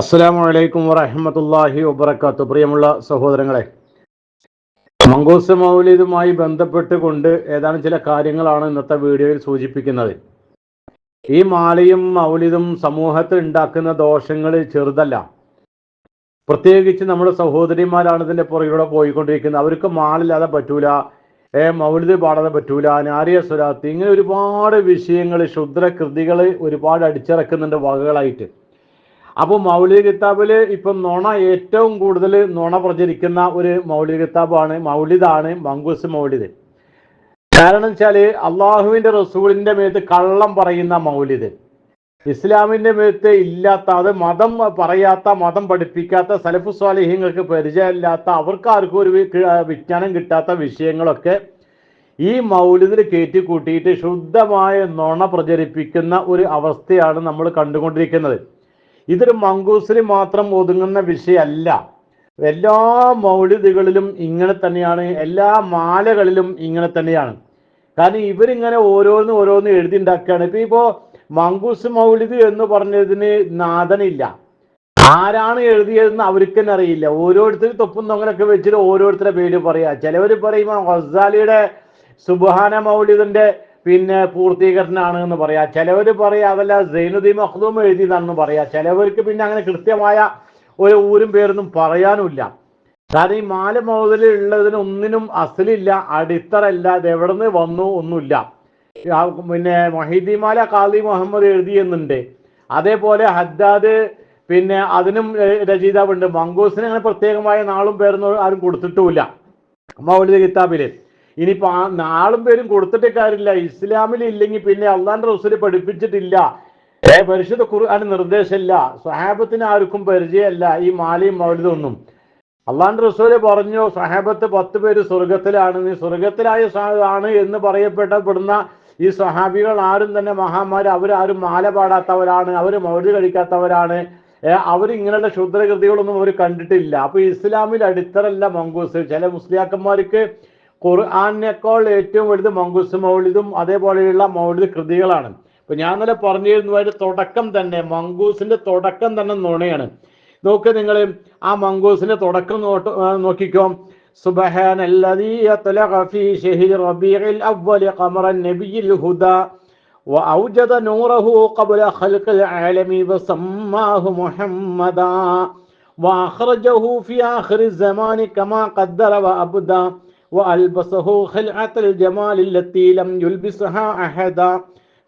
അസ്സലാമു വലൈക്കും വറഹമത്തല്ലാഹി വബർക്കാത്തു പ്രിയമുള്ള സഹോദരങ്ങളെ മങ്കോസ് മൗലിദുമായി ബന്ധപ്പെട്ടുകൊണ്ട് ഏതാനും ചില കാര്യങ്ങളാണ് ഇന്നത്തെ വീഡിയോയിൽ സൂചിപ്പിക്കുന്നത്. ഈ മാലയും മൗലിദും സമൂഹത്തിൽ ഉണ്ടാക്കുന്ന ദോഷങ്ങൾ ചെറുതല്ല. പ്രത്യേകിച്ച് നമ്മുടെ സഹോദരിമാരാണ് ഇതിന്റെ പുറകിലൂടെ പോയിക്കൊണ്ടിരിക്കുന്നത്. അവർക്ക് മാളില്ലാതെ പറ്റൂല ഏ മൗലിദ് പാടാതെ പറ്റൂല നാരിയ സ്വരാത്തി ഇങ്ങനെ ഒരുപാട് വിഷയങ്ങൾ ക്ഷുദ്ര കൃതികൾ ഒരുപാട് അടിച്ചിറക്കുന്നുണ്ട് വകകളായിട്ട്. അപ്പോൾ മൗലിക കിതാബിൽ ഇപ്പൊ നുണ ഏറ്റവും കൂടുതൽ നുണ പ്രചരിക്കുന്ന ഒരു മൗലിക കിതാബാണ് മൗലിദാണ് മങ്കൂസ് മൗലിദ്. കാരണം വെച്ചാൽ അള്ളാഹുവിന്റെ റസൂലിന്റെ മേത്ത് കള്ളം പറയുന്ന മൗലിദ്. ഇസ്ലാമിന്റെ മേത്ത് ഇല്ലാത്ത അത് മതം പറയാത്ത മതം പഠിപ്പിക്കാത്ത സലഫു സ്വാലിഹ്യങ്ങൾക്ക് പരിചയമില്ലാത്ത അവർക്ക് ആർക്കും ഒരു വിജ്ഞാനം കിട്ടാത്ത വിഷയങ്ങളൊക്കെ ഈ മൗലിദിൽ കയറ്റി കൂട്ടിയിട്ട് ശുദ്ധമായ നുണ പ്രചരിപ്പിക്കുന്ന ഒരു അവസ്ഥയാണ് നമ്മൾ കണ്ടുകൊണ്ടിരിക്കുന്നത്. ഇതൊരു മങ്കൂസിന് മാത്രം ഒതുങ്ങുന്ന വിഷയമല്ല എല്ലാ മൗലികളിലും ഇങ്ങനെ തന്നെയാണ് എല്ലാ മാലകളിലും ഇങ്ങനെ തന്നെയാണ്. കാരണം ഇവരിങ്ങനെ ഓരോന്ന് ഓരോന്ന് എഴുതി ഉണ്ടാക്കുകയാണ് ഇപ്പൊ ഇപ്പോ മങ്കൂസ് മൗലിദ് എന്ന് പറഞ്ഞതിന് നാഥനില്ല. ആരാണ് എഴുതിയതെന്ന് അവർക്ക് തന്നെ അറിയില്ല. ഓരോരുത്തർ തൊപ്പും തൊങ്ങലൊക്കെ വെച്ചിട്ട് ഓരോരുത്തരുടെ പേര് പറയാ. ചിലവർ പറയുമ്പോൾ ഗസാലിയുടെ സുബാന മൗലിദിന്റെ പിന്നെ പൂർത്തീകരണമാണ് എന്ന് പറയാം. ചിലവർ പറയാം അതല്ല സൈനുദ്ദീൻ മഹ്ദൂം എഴുതിയതാണെന്ന് പറയാം. ചിലവർക്ക് പിന്നെ അങ്ങനെ കൃത്യമായ ഒരു ഊരും പേരൊന്നും പറയാനുമില്ല. കാരണം ഈ മാല മുതലുള്ളതിന് ഒന്നിനും അസലില്ല അടിത്തറല്ല ഇത് എവിടെ നിന്ന് വന്നു ഒന്നുമില്ല. പിന്നെ മൊഹീദിമാല കാദി മുഹമ്മദ് എഴുതിയെന്നുണ്ട്. അതേപോലെ ഹദ്ദാദ് പിന്നെ അതിനും രചയിതാവുണ്ട്. മങ്കൂസിന് അങ്ങനെ പ്രത്യേകമായ നാളും പേരൊന്നും ആരും കൊടുത്തിട്ടുമില്ല. മൗലിക കിതാബിൽ. ഇനിയിപ്പോ ആ നാളും പേരും കൊടുത്തിട്ട് കാര്യമില്ല. ഇസ്ലാമിൽ ഇല്ലെങ്കിൽ പിന്നെ അള്ളാന്റെ റസൂൽ പഠിപ്പിച്ചിട്ടില്ല. ഏ? പരിശുദ്ധ ഖുർആൻ നിർദ്ദേശമില്ല. സഹാബത്തിന് ആർക്കും പരിചയമല്ല. ഈ മാലയും മൗലിതൊന്നും അള്ളാന്റെ റസൂൽ പറഞ്ഞു സഹാബത്ത് പത്ത് പേര് സ്വർഗത്തിലാണ്. നീ സ്വർഗത്തിലായ ആണ് എന്ന് പറയപ്പെട്ടപ്പെടുന്ന ഈ സഹാബികൾ ആരും തന്നെ മഹാമാർ അവരാരും മാല പാടാത്തവരാണ്. അവർ മൗലി കഴിക്കാത്തവരാണ്. അവർ ഇങ്ങനെയുള്ള ക്ഷുദ്രകൃതികളൊന്നും അവർ കണ്ടിട്ടില്ല. അപ്പൊ ഇസ്ലാമിൽ അടിത്തറല്ല മങ്കൂസ് ചില മുസ്ലിയാക്കന്മാർക്ക് ഖുർആാനേക്കാൾ ഏറ്റവും വലുത് മങ്കൂസ് മൗലിദും അതേപോലെയുള്ള മൗലിദ് കൃതികളാണ് ഇപ്പൊ ഞാൻ ഇന്നലെ പറഞ്ഞിരുന്നു അതിന്റെ തുടക്കം തന്നെ മങ്കൂസിന്റെ തുടക്കം തന്നെ നുണയാണ് നോക്ക് നിങ്ങൾ ആ മങ്കൂസിന്റെ തുടക്കം നോക്കിക്കോ سبحان الذي يطلع في شهر ربيع الأول قمر النبي الهدى وأوجد نوره قبل خلق العالم وسماه محمدا وأخرجه في آخر الزمان كما قدر وأبدى وألبسه خلعة الجمال التي لم يلبسها أحدا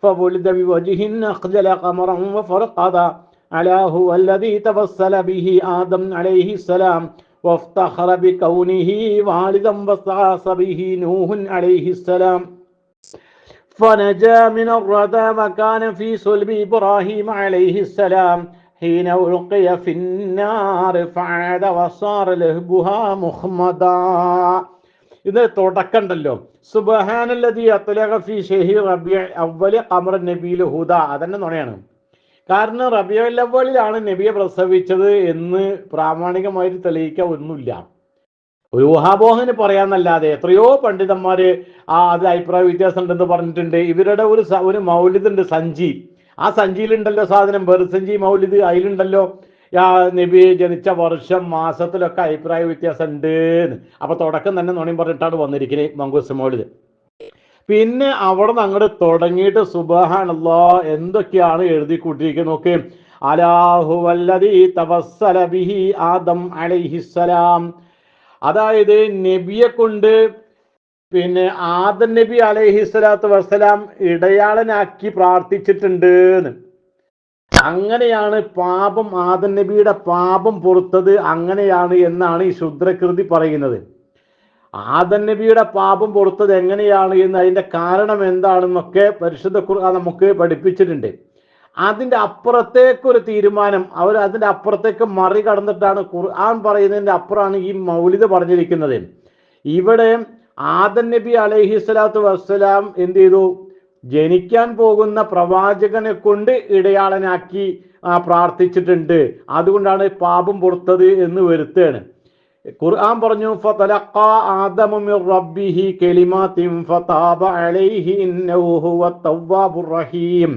فولد بوجه أخجل قمرا وفرقدا. على هو الذي توسل به آدم عليه السلام وافتخر بكونه والدا وصاص به نوح عليه السلام. فنجا من الردى وكان في صلب إبراهيم عليه السلام. حين ألقي في النار فعاد وصار لهبها مخمدا. ഇത് തുടക്കണ്ടല്ലോ. സുബഹാനല്ലതി അത്തലഫി ഷെഹി റബിയ അവൽ കമർ നബിയിൽ ഹുദ. അതന്നെ നുണയാണ്. കാരണം റബിയുൽ അവലിലാണ് നബിയെ പ്രസവിച്ചത് എന്ന് പ്രാമാണികമായിട്ട് തെളിയിക്കാൻ ഒന്നുമില്ല. ഒരു ഊഹാബോഹന് പറയാന്നല്ലാതെ എത്രയോ പണ്ഡിതന്മാര് ആ അത് അഭിപ്രായ വ്യത്യാസം ഉണ്ടെന്ന് പറഞ്ഞിട്ടുണ്ട്. ഇവരുടെ ഒരു ഒരു മൗലിദുണ്ട് സഞ്ചി. ആ സഞ്ചിയിലുണ്ടല്ലോ സാധനം. ബെറുസഞ്ചി മൗലിദ് അതിലുണ്ടല്ലോ. നബി ജനിച്ച വർഷം മാസത്തിലൊക്കെ അഭിപ്രായ വ്യത്യാസം ഉണ്ട് അപ്പൊ തുടക്കം തന്നെ നുണയും പറഞ്ഞിട്ടാണ് വന്നിരിക്കുന്നത് മങ്കൂസ് മൗലിദ് പിന്നെ അവിടെ നിന്ന് അങ്ങോട്ട് തുടങ്ങിയിട്ട് സുബഹാണല്ലോ എന്തൊക്കെയാണ് എഴുതി കൂട്ടിയിരിക്കുന്നത് നോക്ക്. അലാഹുവല്ലതി തവസ്സല ബിഹി ആദം അലൈഹിസ്സലാം അതായത് നബിയെ കൊണ്ട് പിന്നെ ആദം നബി അലൈഹി സ്വലാത്തു വസ്സലാം ഇടയാളനാക്കി പ്രാർത്ഥിച്ചിട്ടുണ്ട് അങ്ങനെയാണ് പാപം ആദൻ നബിയുടെ പാപം പുറത്തത് അങ്ങനെയാണ് എന്നാണ് ഈ ശുദ്രകൃതി പറയുന്നത്. ആദൻ നബിയുടെ പാപം പുറത്തത് എങ്ങനെയാണ് എന്ന് അതിന്റെ കാരണം എന്താണെന്നൊക്കെ പരിശുദ്ധ ഖുർആൻ നമുക്ക് പഠിപ്പിച്ചിട്ടുണ്ട്. അതിന്റെ അപ്പുറത്തേക്കൊരു തീരുമാനം അവർ അതിന്റെ അപ്പുറത്തേക്ക് മറികടന്നിട്ടാണ് ഖുർആൻ പറയുന്നതിന്റെ അപ്പുറമാണ് ഈ മൗലിത പറഞ്ഞിരിക്കുന്നത്. ഇവിടെ ആദൻ നബി അലൈഹി സ്വലാത്തു വസ്സലാം എന്ത് ചെയ്തു? ജനിക്കാൻ പോകുന്ന പ്രവാചകനെ കൊണ്ട് ഇടയാളനാക്കി പ്രാർത്ഥിച്ചിട്ടുണ്ട് അതുകൊണ്ടാണ് പാപം പുറത്തത് എന്ന് വരുത്തുകയാണ് ഖുർആൻ പറഞ്ഞു ഫതലഖാ ആദമു മിർ റബ്ബിഹി കലിമാത്തിൻ ഫതാബ അലൈഹി ഇന്നഹു ഹുവ തവ്വാബുർ റഹീം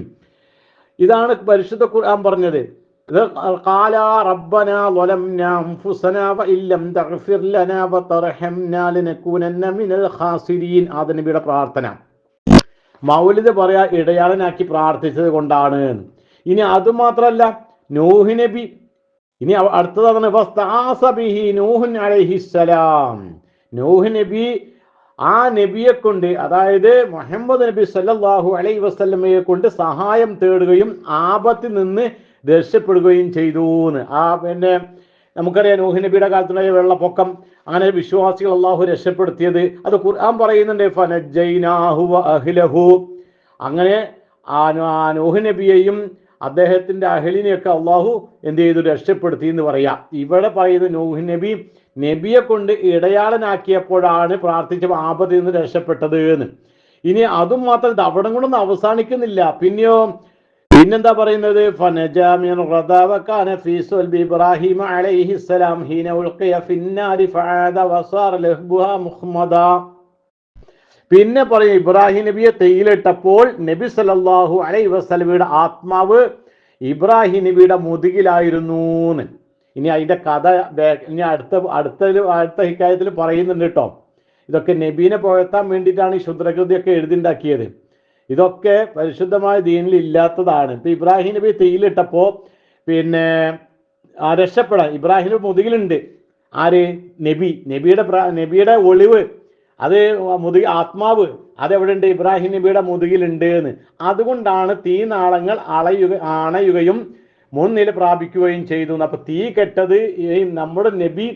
ഇതാണ് പരിശുദ്ധ ഖുർആൻ പറഞ്ഞത് ഇത് قال ربنا ظلمنا أنفسنا وإن لم تغفر لنا وترحمنا لنكونن من الخاسرين ആദ നബിയുടെ പ്രാർത്ഥന മൗലിദ് പറയാ ഇടയാളനാക്കി പ്രാർത്ഥിച്ചത് കൊണ്ടാണ്. ഇനി അത് മാത്രല്ല നൂഹ് നബി ഇനി അടുത്തതാണ് നൂഹ് നബി ആ നബിയെ കൊണ്ട് അതായത് മുഹമ്മദ് നബി സല്ലാഹു അലൈ വസ്ലമയെ കൊണ്ട് സഹായം തേടുകയും ആപത്തിൽ നിന്ന് രക്ഷപ്പെടുകയും ചെയ്തു ആ പിന്നെ നമുക്കറിയാം നൂഹ് നബിയുടെ കാലത്തുണ്ടായ വെള്ളപ്പൊക്കം. അങ്ങനെ വിശ്വാസികൾ അള്ളാഹു രക്ഷപ്പെടുത്തിയത്. അത് ഖുർആൻ പറയുന്നുണ്ട് അങ്ങനെ ആ നബിയെയും അദ്ദേഹത്തിന്റെ അഹലിനെയൊക്കെ അള്ളാഹു എന്ത് ചെയ്തു? രക്ഷപ്പെടുത്തി എന്ന് പറയാം. ഇവിടെ പറയുന്നത് നൂഹ് നബി നബിയെ കൊണ്ട് ഇടയാളനാക്കിയപ്പോഴാണ് പ്രാർത്ഥിച്ച ആപത്തിൽ നിന്ന് രക്ഷപ്പെട്ടത് എന്ന്. ഇനി അതും മാത്രം അവിടെ കൊണ്ടൊന്നും അവസാനിക്കുന്നില്ല. പിന്നെയോ പിന്നെന്താ പറയുന്നത്? പിന്നെ പറയും ഇബ്രാഹിം നബിയെ തെയ്യിലിട്ടപ്പോൾ നബി സലല്ലാഹു അലൈ വസ്ലമിയുടെ ആത്മാവ് ഇബ്രാഹിം നബിയുടെ മുതുകിലായിരുന്നു ഇനി അതിന്റെ കഥ ഇനി അടുത്ത അടുത്ത അടുത്ത ഇക്കാര്യത്തിൽ പറയുന്നുണ്ട് കേട്ടോ. ഇതൊക്കെ നബീനെ പുഴത്താൻ വേണ്ടിയിട്ടാണ് ഈ ക്ഷുദ്രകൃതിയൊക്കെ എഴുതിണ്ടാക്കിയത്. ഇതൊക്കെ പരിശുദ്ധമായ ദീനിൽ ഇല്ലാത്തതാണ്. ഇപ്പൊ ഇബ്രാഹിം നബി തീയിലിട്ടപ്പോ പിന്നെ രക്ഷപ്പെടാൻ ഇബ്രാഹിം മുതുകിലുണ്ട്. ആര്? നബി. നബിയുടെ നബിയുടെ ഒളിവ്. അത് മുതുകി ആത്മാവ്. അതെവിടെ ഉണ്ട് ഇബ്രാഹിം നബിയുടെ മുതുകിലുണ്ട് എന്ന്. അതുകൊണ്ടാണ് തീ നാളങ്ങൾ അളയുക അണയുകയും മുൻനില പ്രാപിക്കുകയും ചെയ്തു. അപ്പൊ തീ കെട്ടത് ഈ നമ്മുടെ നബി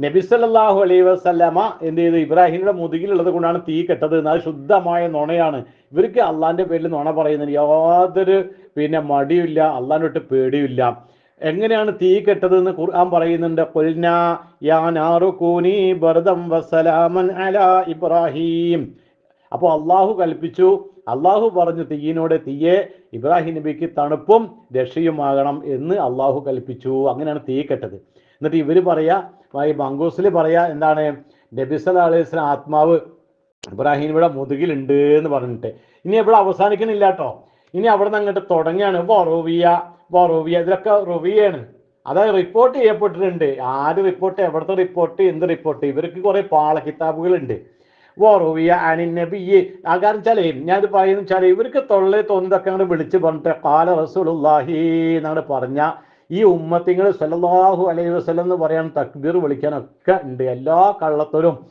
നബി സല്ലല്ലാഹു അലൈഹി വസല്ലമ എന്ത് ചെയ്തു? ഇബ്രാഹിമിന്റെ മുതുകിലുള്ളത് കൊണ്ടാണ് തീ കെട്ടത്. എന്നാൽ ശുദ്ധമായ നുണയാണ്. ഇവർക്ക് അള്ളാന്റെ പേരിൽ നുണ പറയുന്നതിന് യാതൊരു പിന്നെ മടിയില്ല അള്ളാന്റെ വിട്ട് പേടിയില്ല എങ്ങനെയാണ് തീ കെട്ടത് എന്ന് ഖുർആൻ പറയുന്നുണ്ട്. "ഖുൽനാ യാ നാറു ബർദം വസലാമൻ അലാ ഇബ്രാഹിം. അപ്പോൾ അള്ളാഹു കൽപ്പിച്ചു. അള്ളാഹു പറഞ്ഞു തീയിനോട് തീയെ ഇബ്രാഹിം നബിക്ക് തണുപ്പും രക്ഷയുമാകണം എന്ന് അള്ളാഹു കൽപ്പിച്ചു. അങ്ങനെയാണ് തീ കെട്ടത്. എന്നിട്ട് ഇവർ പറയാ ഈ മങ്കൂസിൽ പറയാ എന്താണ് നബി സല്ലല്ലാഹു അലൈഹി വസല്ലം ആത്മാവ് ഇബ്രാഹിം ഇവിടെ മുതുകിലുണ്ട് എന്ന് പറഞ്ഞിട്ട്. ഇനി ഇവിടെ അവസാനിക്കണില്ല കേട്ടോ ഇനി അവിടെ നിന്ന് അങ്ങോട്ട് തുടങ്ങിയാണ് വറോവിയ വറോവിയ ഇതിലൊക്കെ റൊവിയാണ്. അതായത് റിപ്പോർട്ട് ചെയ്യപ്പെട്ടിട്ടുണ്ട്. ആര് റിപ്പോർട്ട് എവിടുത്തെ റിപ്പോർട്ട് എന്ത് റിപ്പോർട്ട് ഇവർക്ക് കുറെ പാള കിതാബുകളുണ്ട്. അനി നബിയെ ആ കാരണം വെച്ചാലേ ഞാൻ ഇത് പറയുന്ന വെച്ചാൽ ഇവർക്ക് തൊള്ളേ തോന്നിതൊക്കെ അങ്ങോട്ട് വിളിച്ച് പറഞ്ഞിട്ട് കാല റസൂലുള്ളാഹി എന്നങ്ങോട്ട് പറഞ്ഞ ഈ ഉമ്മത്തിങ്ങൾ സല്ലല്ലാഹു അലൈഹി വസ്ലം എന്ന് പറയാൻ തക്ബീർ വിളിക്കാനൊക്കെ ഉണ്ട്. എല്ലാ കള്ളത്തരും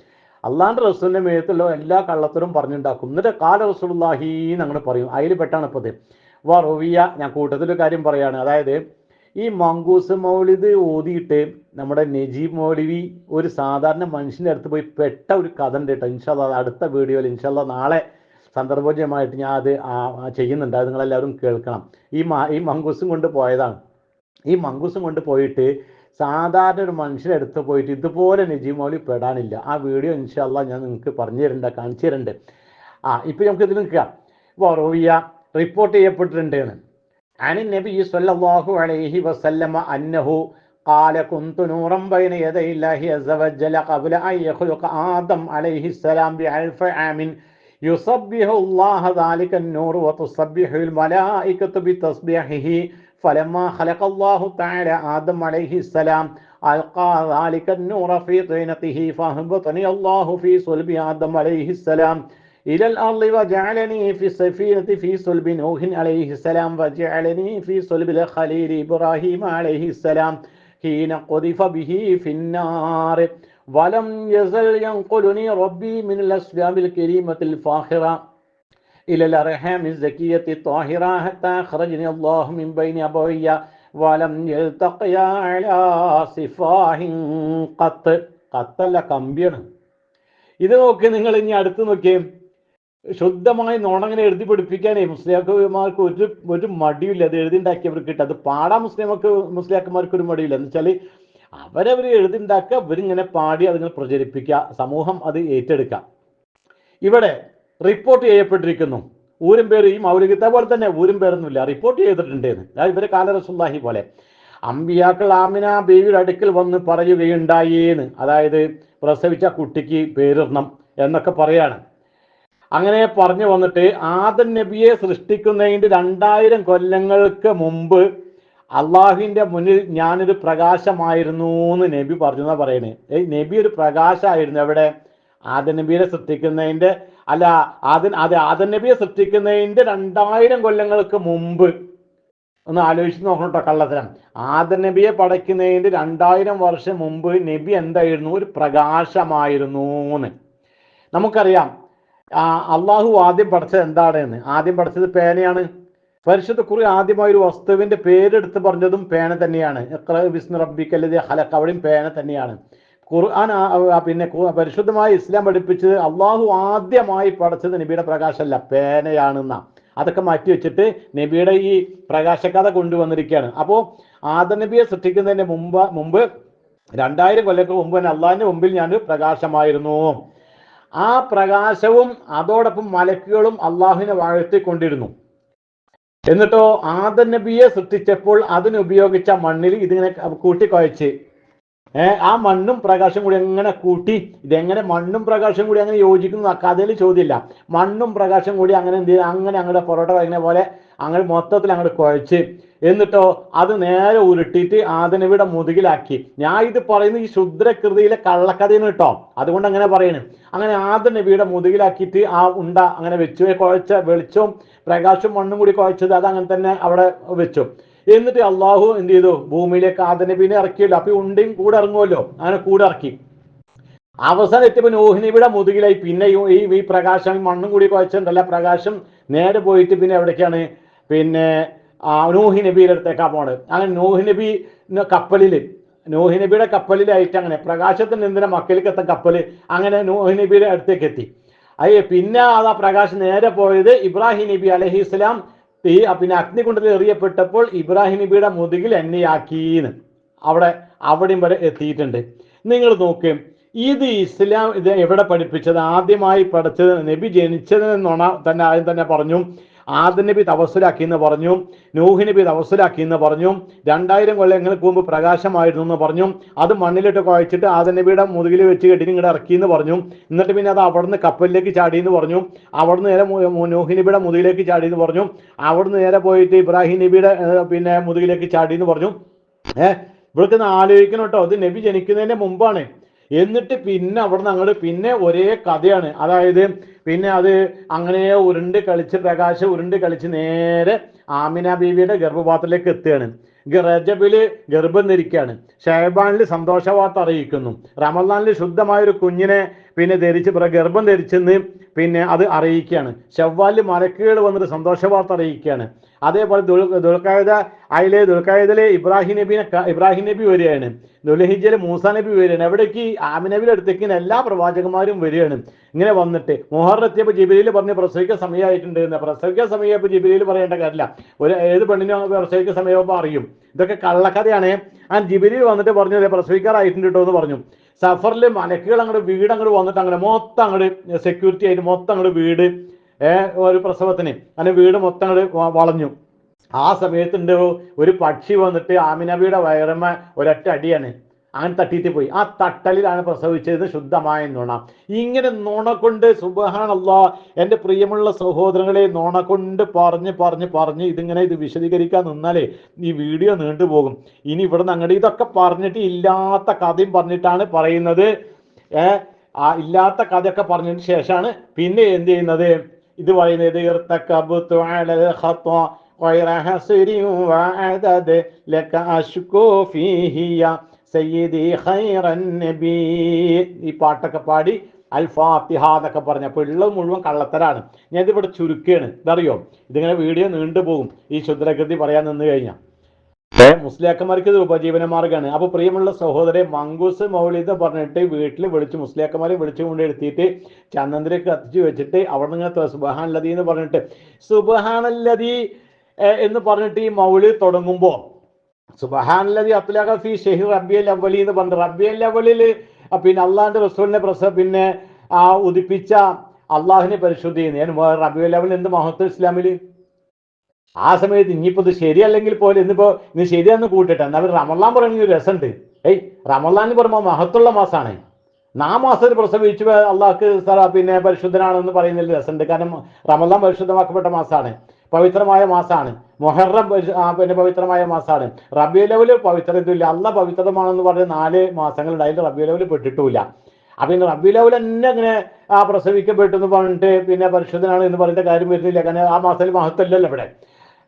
അള്ളാന്റെ റസൂലിന്റെ മേത്തുള്ള എല്ലാ കള്ളത്തരും പറഞ്ഞുണ്ടാക്കും. എന്നിട്ട് കാല റസൂലുള്ളാഹി എന്നങ്ങനെ പറയും. അതിൽ പെട്ടാണ് ഇപ്പത്. വറുവിയ ഞാൻ കൂട്ടത്തിൽ കാര്യം പറയാണ്. അതായത് ഈ മങ്കൂസ് മൗലിദ് ഓതിയിട്ട് നമ്മുടെ നജീബ് മൗലിവി ഒരു സാധാരണ മനുഷ്യന്റെ അടുത്ത് പോയി പെട്ട ഒരു കഥ ഉണ്ട് കേട്ടോ. ഇൻഷാല്ല അടുത്ത വീഡിയോയിൽ ഇൻഷാല്ല നാളെ സന്ദർഭോജ്യമായിട്ട് ഞാൻ അത് ചെയ്യുന്നുണ്ട്. അത് നിങ്ങളെല്ലാവരും കേൾക്കണം. ഈ മ- ഈ മങ്കൂസും കൊണ്ട് പോയതാണ്. ഈ മങ്കൂസും കൊണ്ട് പോയിട്ട് സാധാരണ ഒരു മനുഷ്യൻ്റെ അടുത്ത് പോയിട്ട് ഇതുപോലെ നജീബ് മൗലി പെടാനില്ല ആ വീഡിയോ ഇൻഷാല്ല ഞാൻ നിങ്ങൾക്ക് പറഞ്ഞു തരുന്നുണ്ട് കാണിച്ചു തരുന്നുണ്ട് ആ ഇപ്പൊ നമുക്ക് ഇതിൽ നിൽക്കാം വറോവിയ റിപ്പോർട്ട് ചെയ്യപ്പെട്ടിട്ടുണ്ട് എന്ന് عن النبي صلى الله عليه وسلم أنه قال كنت نورا بين يدي الله عز وجل قبل أن يخلق آدم عليه السلام بألف عام يصبح الله ذلك النور وتصبح الملائكة بتصبيحه فلما خلق الله تعالى آدم عليه السلام ألقى ذلك النور في طينته فأهبطني الله في صلب آدم عليه السلام. إلى الأرض وجعلني في السفينة في صلب نوح عليه السلام وجعلني في صلب الخليل إبراهيم عليه السلام. حين قذف به في النار ولم يزل ينقلني ربي من الأسلام الكريمة الفاخرة. إلى الأرحام الزكية الطاهرة حتى أخرجني الله من بين أبوي ولم يلتقيا على صفاه قط قتل കമ്പിയാണ് ഇത് നോക്കി നിങ്ങൾ ഇനി അടുത്ത് നോക്കിയേ ശുദ്ധമായി നുണങ്ങനെ എഴുതി പഠിപ്പിക്കാനേ മുസ്ലിയാക്കന്മാർക്ക് ഒരു ഒരു മടിയില്ല അത് എഴുതിണ്ടാക്കിയവർക്ക് കിട്ടും അത് പാടാൻ മുസ്ലിമൊക്കെ മുസ്ലിയാക്കന്മാർക്ക് ഒരു മടിയില്ല എന്ന് വെച്ചാൽ അവരവർ എഴുതിണ്ടാക്കുക അവരിങ്ങനെ പാടി അതിങ്ങനെ പ്രചരിപ്പിക്കുക സമൂഹം അത് ഏറ്റെടുക്കുക ഇവിടെ റിപ്പോർട്ട് ചെയ്യപ്പെട്ടിരിക്കുന്നു. ഊരും പേര് ഈ മൗലികത്തെ പോലെ തന്നെ ഊരും പേരൊന്നുമില്ല. റിപ്പോർട്ട് ചെയ്തിട്ടുണ്ട് എന്ന്. ഇവരെ കാലറസുല്ലാഹി പോലെ. അമ്പിയാക്കൾ ആമിന ബേബിയുടെ അടുക്കൽ വന്ന് പറയുകയുണ്ടായേന്ന്. അതായത് പ്രസവിച്ച കുട്ടിക്ക് പേരിടണം എന്നൊക്കെ പറയാണ്. അങ്ങനെ പറഞ്ഞു വന്നിട്ട് ആദൻ നബിയെ സൃഷ്ടിക്കുന്നതിന്റെ രണ്ടായിരം കൊല്ലങ്ങൾക്ക് മുമ്പ് അള്ളാഹുവിന്റെ മുന്നിൽ ഞാനൊരു പ്രകാശമായിരുന്നു എന്ന് നബി പറഞ്ഞു എന്നാ പറയണേ നബി ഒരു പ്രകാശമായിരുന്നു. എവിടെ? ആദൻ നബിയെ സൃഷ്ടിക്കുന്നതിന്റെ അല്ല ആദൻ അത് ആദനബിയെ സൃഷ്ടിക്കുന്നതിന്റെ രണ്ടായിരം കൊല്ലങ്ങൾക്ക് മുമ്പ്. ഒന്ന് ആലോചിച്ച് നോക്കണം കേട്ടോ കള്ളത്തരം. ആദനബിയെ പടയ്ക്കുന്നതിന്റെ രണ്ടായിരം വർഷം മുമ്പ് നബി എന്തായിരുന്നു? ഒരു പ്രകാശമായിരുന്നു എന്ന് നമുക്കറിയാം അള്ളാഹു ആദ്യം പഠിച്ചത് എന്താണ് എന്ന് ആദ്യം പഠിച്ചത് പേനയാണ്. പരിശുദ്ധ കുറി ആദ്യമായി ഒരു വസ്തുവിന്റെ പേരെടുത്ത് പറഞ്ഞതും പേന തന്നെയാണ്. റബ്ബിക്കല്ലദീ ഖലഖ്. അവിടെയും പേന തന്നെയാണ്. ഖുർആൻ പിന്നെ പരിശുദ്ധമായി ഇസ്ലാം പഠിപ്പിച്ചത് അള്ളാഹു ആദ്യമായി പഠിച്ചത് നബിയുടെ പ്രകാശമല്ല. പേനയാണെന്ന. അതൊക്കെ മാറ്റി വെച്ചിട്ട് നബിയുടെ ഈ പ്രകാശകഥ കൊണ്ടുവന്നിരിക്കുകയാണ്. അപ്പോൾ ആദ നബിയെ സൃഷ്ടിക്കുന്നതിന് മുമ്പ് മുമ്പ് രണ്ടായിരം കൊല്ലക്ക് മുമ്പ് തന്നെ അള്ളാഹിന്റെ മുമ്പിൽ ഞാൻ പ്രകാശമായിരുന്നു. ആ പ്രകാശവും അതോടൊപ്പം മലക്കുകളും അള്ളാഹുവിനെ വാഴ്ത്തിക്കൊണ്ടിരുന്നു. എന്നിട്ടോ ആദ നബിയെ സൃഷ്ടിച്ചപ്പോൾ അതിനുപയോഗിച്ച മണ്ണിൽ ഇതിങ്ങനെ കൂട്ടിക്കുഴച്ച് ആ മണ്ണും പ്രകാശം കൂടി എങ്ങനെ കൂട്ടി ഇതെങ്ങനെ മണ്ണും പ്രകാശം കൂടി അങ്ങനെ യോജിക്കുന്നു കഥയിൽ ചോദ്യമില്ല. മണ്ണും പ്രകാശം കൂടി അങ്ങനെ എന്ത് അങ്ങനെ അങ്ങോട്ട് പൊറോട്ട കഴിക്കുന്ന പോലെ അങ്ങനെ മൊത്തത്തിൽ അങ്ങോട്ട് കുഴച്ച്. എന്നിട്ടോ അത് നേരെ ഉരുട്ടിയിട്ട് ആദനവിയുടെ മുതുകിലാക്കി. ഞാൻ ഇത് പറയുന്നത് ഈ ശുദ്രകൃതിയിലെ കള്ളക്കഥയാണ് കേട്ടോ. അതുകൊണ്ട് അങ്ങനെ പറയണ്. അങ്ങനെ ആദനവിയുടെ മുതുകിലാക്കിയിട്ട് ആ ഉണ്ട അങ്ങനെ വെച്ചു. കുഴച്ച വെളിച്ചവും പ്രകാശവും മണ്ണും കൂടി കുഴച്ചത് അത് അങ്ങനെ തന്നെ അവിടെ വെച്ചു. എന്നിട്ട് അള്ളാഹു എന്ത് ചെയ്തു? ഭൂമിയിലേക്ക് ആദനബിനെ ഇറക്കിയല്ലോ. അപ്പൊ ഉണ്ടയും കൂടെ ഇറങ്ങുമല്ലോ? അങ്ങനെ കൂടെ ഇറക്കി. അവസാനം എത്തിയപ്പോ നോഹിനിയുടെ മുതുകിലായി. പിന്നെ ഈ- ഈ പ്രകാശം മണ്ണും കൂടി കുഴച്ചിട്ടുണ്ടല്ല പ്രകാശം നേരെ പോയിട്ട് പിന്നെ എവിടേക്കാണ്? പിന്നെ നൂഹി നബിയുടെ അടുത്തേക്കാ പോണത്. അങ്ങനെ നൂഹി നബി കപ്പലിൽ നൂഹി നബിയുടെ കപ്പലിലായിട്ട് അങ്ങനെ പ്രകാശത്തിന് എന്തിനാ മക്കളിലേക്ക് എത്ത കപ്പൽ അങ്ങനെ നൂഹി നബിയുടെ അടുത്തേക്ക് എത്തി. അയ്യേ പിന്നെ ആ പ്രകാശം നേരെ പോയത് ഇബ്രാഹിം നബി അലഹി ഈ പിന്നെ അഗ്നികുണ്ടത്തിൽ എറിയപ്പെട്ടപ്പോൾ ഇബ്രാഹിം നബിയുടെ മുതുകിൽ എണ്ണയാക്കീന്ന് അവിടെ അവിടെയും വരെ എത്തിയിട്ടുണ്ട്. നിങ്ങൾ നോക്ക് ഇത് ഇസ്ലാം ഇത് എവിടെ പഠിപ്പിച്ചത്? ആദ്യമായി പഠിച്ചത് നബി ജനിച്ചത് നുണ തന്നെ ആദ്യം തന്നെ പറഞ്ഞു. ആദ്യ നബി തവസുലാക്കി എന്ന് പറഞ്ഞു നൂഹ് നബി തവസുലാക്കി എന്ന് പറഞ്ഞു രണ്ടായിരം കൊല്ലങ്ങൾക്ക് മുമ്പ് പ്രകാശമായിരുന്നു എന്ന് പറഞ്ഞു അത് മണ്ണിലിട്ട് കുഴച്ചിട്ട് ആദ്യ നബിയുടെ മുതുകിൽ വെച്ച് കെട്ടിന് ഇങ്ങോട്ട് ഇറക്കി എന്ന് പറഞ്ഞു. എന്നിട്ട് പിന്നെ അത് അവിടുന്ന് കപ്പലിലേക്ക് ചാടി എന്ന് പറഞ്ഞു. അവിടുന്ന് നേരെ നൂഹ് നബിയുടെ മുതുകിലേക്ക് ചാടി എന്ന് പറഞ്ഞു. അവിടുന്ന് നേരെ പോയിട്ട് ഇബ്രാഹിം നബിയുടെ പിന്നെ മുതുകിലേക്ക് ചാടി എന്ന് പറഞ്ഞു ഏഹ് ഇവിടേക്ക് ആലോചിക്കണം കേട്ടോ. അത് നബി ജനിക്കുന്നതിന്റെ മുമ്പാണ്. എന്നിട്ട് പിന്നെ അവിടുന്ന് അങ്ങോട്ട് പിന്നെ ഒരേ കഥയാണ്. അതായത് പിന്നെ അത് അങ്ങനെ ഉരുണ്ട് കളിച്ച് പ്രകാശ് ഉരുണ്ട് കളിച്ച് നേരെ ആമിന ബീവിയുടെ ഗർഭപാത്രത്തിലേക്ക് എത്തുകയാണ്. ഗർജബിൽ ഗർഭം ധരിക്കുകയാണ്. ഷഹബാനിൽ സന്തോഷവാർത്ത അറിയിക്കുന്നു. റമദാനിൽ ശുദ്ധമായ ഒരു കുഞ്ഞിനെ പിന്നെ ധരിച്ച് ഗർഭം ധരിച്ചെന്ന് പിന്നെ അത് അറിയിക്കുകയാണ്. ഷവ്വാലിൽ മലക്കുകൾ വന്നിട്ട് സന്തോഷ വാർത്ത അറിയിക്കുകയാണ്. അതേപോലെ ദുൽ- ദുൽഖായുധ അതിലെ ദുൽഖായുധയിലെ ഇബ്രാഹിം നബിനെ ഇബ്രാഹിം നബി വരികയാണ്. ദുൽഹിജയിലെ മൂസ നബി വരികയാണ്. എവിടേക്ക് ആമിനബിയുടെ അടുത്തേക്ക് എല്ലാ പ്രവാചകന്മാരും വരികയാണ്. ഇങ്ങനെ വന്നിട്ട് മോഹറിലെത്തിയപ്പോൾ ജിബിലിയിൽ പറഞ്ഞ് പ്രസവിക്കാൻ സമയമായിട്ടുണ്ട് എന്ന്. പ്രസവിക്കാൻ സമയമായപ്പോൾ ജിബിലിയിൽ പറയേണ്ട കാര്യമില്ല. ഒരു ഏത് പെണ്ണിനും പ്രസവിക്കാൻ സമയമാകുമ്പോൾ അറിയും. ഇതൊക്കെ കള്ളക്കഥയാണ്. ആ ജിബിലിയിൽ വന്നിട്ട് പറഞ്ഞു "ദേ പ്രസവിക്കാറായിട്ടുണ്ട് കേട്ടോ എന്ന് പറഞ്ഞു. സഫറിൽ മലക്കുകൾ അങ്ങോട്ട് വീട് അങ്ങോട്ട് വന്നിട്ട് അങ്ങനെ മൊത്തം അങ്ങോട്ട് സെക്യൂരിറ്റി ആയിട്ട് മൊത്തം അങ്ങോട്ട് വീട് ഒരു പ്രസവത്തിന്. അങ്ങനെ വീട് മൊത്തം അങ്ങോട്ട് വളഞ്ഞു. ആ സമയത്തുണ്ട് ഒരു പക്ഷി വന്നിട്ട് ആമിനബിയുടെ വയറമ്മ ഒരൊറ്റ അടിയാണ്. അങ്ങനെ തട്ടിയിട്ട് പോയി. ആ തട്ടലിലാണ് പ്രസവിച്ചത് ശുദ്ധമായ നുണ. ഇങ്ങനെ നുണ കൊണ്ട് സുബഹാനല്ലാ എന്റെ പ്രിയമുള്ള സഹോദരങ്ങളെ നുണ കൊണ്ട് പറഞ്ഞ് പറഞ്ഞ് പറഞ്ഞ് ഇതിങ്ങനെ ഇത് വിശദീകരിക്കാൻ നിന്നാലേ ഈ വീഡിയോ നീണ്ടുപോകും ഇനി ഇവിടെ നിന്ന് അങ്ങോട്ട് ഇതൊക്കെ പറഞ്ഞിട്ട് ഇല്ലാത്ത കഥയും പറഞ്ഞിട്ടാണ് പറയുന്നത്. ഏ ആ ഇല്ലാത്ത കഥയൊക്കെ പറഞ്ഞതിന് ശേഷമാണ് പിന്നെ എന്ത് ചെയ്യുന്നത്? ഇത് പറയുന്നത് ഇർത്തക്കബുത്തു സയ്യിദി ഖൈറൻ നബി. ഈ പാട്ടൊക്കെ പാടി അൽ ഫാത്തിഹ എന്നൊക്കെ പറഞ്ഞു. അപ്പോൾ ഉള്ളത് മുഴുവൻ കള്ളത്തരാണ്. ഞാൻ ഇതിവിടെ ചുരുക്കുകയാണ്. ഇതറിയോ? ഇതിങ്ങനെ വീഡിയോ നീണ്ടുപോകും ഈ ശുദ്രകൃതി പറയാൻ നിന്ന് കഴിഞ്ഞാൽ മുസ്ലിയാക്കന്മാർക്ക് ഇത് ഉപജീവനമാർഗമാണ് അപ്പോൾ പ്രിയമുള്ള സഹോദരെ മങ്കൂസ് മൗലിത പറഞ്ഞിട്ട് വീട്ടിൽ വിളിച്ച് മുസ്ലിയാക്കന്മാരെ വിളിച്ചു കൊണ്ടെടുത്തിട്ട് ചന്ദ്രനെ കത്തിച്ചു വെച്ചിട്ട് അവിടെ നിന്ന് സുബഹാൻ ലതി എന്ന് പറഞ്ഞിട്ട് സുബഹാനല്ലതി എന്ന് പറഞ്ഞിട്ട് ഈ മൗലി തുടങ്ങുമ്പോൾ സുബഹാനല്ലതി അത്ലാഖ ഫി ഷെഹി റബിയൽ അവലി എന്ന് പറഞ്ഞു. റബ്ബിയൽ അവലിൽ പിന്നെ അള്ളാഹിന്റെ റസൂലിനെ പ്രസ പിന്നെ ആ ഉദിപ്പിച്ച അള്ളാഹിനെ പരിശുദ്ധി ഞാൻ റബിയുൽ അവൽ എന്ത് മഹത്വ ഇസ്ലാമിൽ ആ സമയത്ത് ഇനിയിപ്പോ ഇത് ശരിയല്ലെങ്കിൽ പോലും ഇന്നിപ്പോ ഇന്ന് ശരിയാന്ന് കൂട്ടിട്ടെ എന്നാൽ റമലാൻ പറയുന്ന ഒരു രസമുണ്ട്. ഏയ് എന്ന് പറയുമ്പോൾ മഹത്തുള്ള മാസമാണ് നാ മാസത്തിൽ പ്രസവിച്ചു അള്ളാഹ്ക്ക് പിന്നെ പരിശുദ്ധനാണെന്ന് പറയുന്നതിൽ രസമുണ്ട്. കാരണം റമലാൻ പരിശുദ്ധമാക്കപ്പെട്ട മാസമാണ് പവിത്രമായ മാസമാണ് മൊഹറം പിന്നെ പവിത്രമായ മാസമാണ് റബിയുലവൽ പവിത്രതയില്ല അല്ല പവിത്രമാണെന്ന് പറഞ്ഞ നാല് മാസങ്ങളുണ്ട് അതിൽ റബിയുലവൽ പെട്ടിട്ടില്ല അപ്പൊ ഇന്ന് റബിയുലവൽ തന്നെ അങ്ങനെ ആ പ്രസവിക്കപ്പെട്ടു എന്ന് പറഞ്ഞിട്ട് പിന്നെ പരിശുദ്ധനാണ് എന്ന് പറയുന്ന കാര്യം വരുന്നില്ല. കാരണം ആ മാസത്തിൽ മഹത്വമല്ലല്ലോ ഇവിടെ.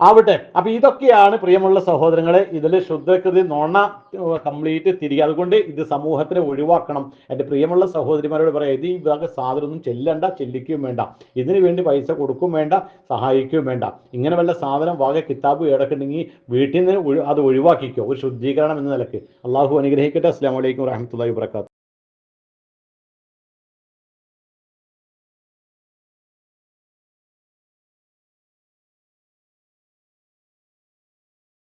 ആവട്ടെ. അപ്പൊ ഇതൊക്കെയാണ് പ്രിയമുള്ള സഹോദരങ്ങളെ ഇതിൽ ശുദ്ധകൃതി നോണ കംപ്ലീറ്റ് തിരികെ. അതുകൊണ്ട് ഇത് സമൂഹത്തിനെ ഒഴിവാക്കണം. എന്റെ പ്രിയമുള്ള സഹോദരിമാരോട് പറയാം ഇത് ഈ വക സാധനമൊന്നും ചെല്ലണ്ട ചെല്ലിക്കുകയും വേണ്ട. ഇതിനു വേണ്ടി പൈസ കൊടുക്കും വേണ്ട സഹായിക്കുകയും വേണ്ട. ഇങ്ങനെ വല്ല സാധനം വക കിതാബ് ഏടക്കുണ്ടെങ്കിൽ വീട്ടിൽ നിന്ന് അത് ഒഴിവാക്കിക്കോ. ഒരു ശുദ്ധീകരണം എന്ന നിലയ്ക്ക്. അള്ളാഹു അനുഗ്രഹിക്കട്ടെ. അസ്സാം വലൈക്കും വാഹമത്തല്ലാ വാത്തു